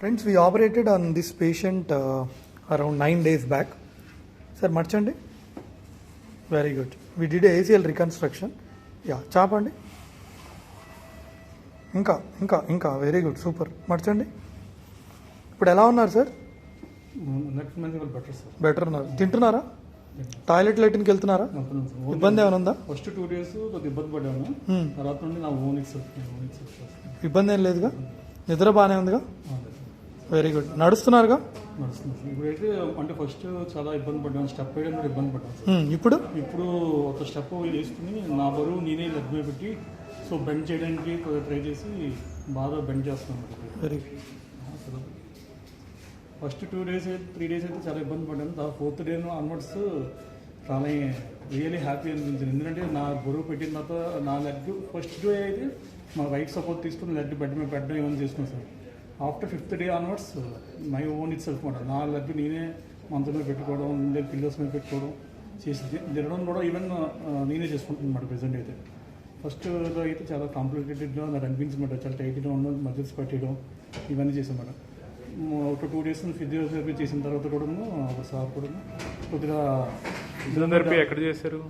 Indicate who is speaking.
Speaker 1: We operated on this patient uh, around nine days back. Sir, మర్చండి very good we did ACL reconstruction yeah చాపండి ఇంకా ఇంకా ఇంకా very good super మర్చండి ఇప్పుడు ఎలా ఉన్నారు సార్
Speaker 2: బెటర్ సార్
Speaker 1: ఉన్నారు. తింటున్నారా? టాయిలెట్ లైటిన్కి వెళ్తున్నారా? ఇబ్బంది ఏమైనా ఉందా?
Speaker 2: ఫస్ట్ టూ డేస్ ఇబ్బంది పడ్డాను
Speaker 1: Hmm.
Speaker 2: తర్వాత నుండి నా ఓన్
Speaker 1: ఇబ్బంది ఏం లేదుగా? నిద్ర బాగానే ఉందిగా? వెరీ గుడ్ నడుస్తున్నారుగా?
Speaker 2: నడుస్తుంది ఇప్పుడైతే అంటే ఫస్ట్ చాలా ఇబ్బంది పడ్డాను. స్టెప్ వేయడం కూడా ఇబ్బంది పడ్డాను.
Speaker 1: Hmm, ఇప్పుడు?
Speaker 2: ఇప్పుడు ఒక స్టెప్ వేసుకుని నా బరువు నేనే లెగ్ మీద పెట్టి సో బెండ్ చేయడానికి ట్రై చేసి బాగా బెండ్ చేస్తున్నాను
Speaker 1: very
Speaker 2: first two days three days అయితే చాలా ఇబ్బంది పడ్డాను. ఫోర్త్ డే ఆన్వర్డ్స్ చాలా రియలీ హ్యాపీ అనిపించింది. ఎందుకంటే నా బరువు పెట్టిన తర్వాత నా లెగ్ ఫస్ట్ డే అయితే మా రైట్ సపోర్ట్ తీసుకుని లెగ్ బెడ్ మీద పెట్టడం ఏమైనా చేసుకున్నాను sir. After fifth day onwards my own itself మాట నా లబ్బి నేనే మంచం మీద పెట్టుకోవడం ఉండే పిల్లోస్ మీద పెట్టుకోవడం చేసి తినడం కూడా ఈవెన్ uh, నేనే చేసుకుంటాను మాట ప్రజెంట్ అయితే. ఫస్ట్ అయితే చాలా కాంప్లికేటెడ్గా నాకు అనిపించమాట చాలా టైట్గా ఉండడం మజిల్స్ పెట్టడం ఇవన్నీ చేసాం మేడం ఒక టూ డేస్ ఫిజియోథెరపీ చేసిన తర్వాత కూడా ఒక సార్ కూడా కొద్దిగా
Speaker 3: ఫిజియోథెరపీ ఎక్కడ చేశారు?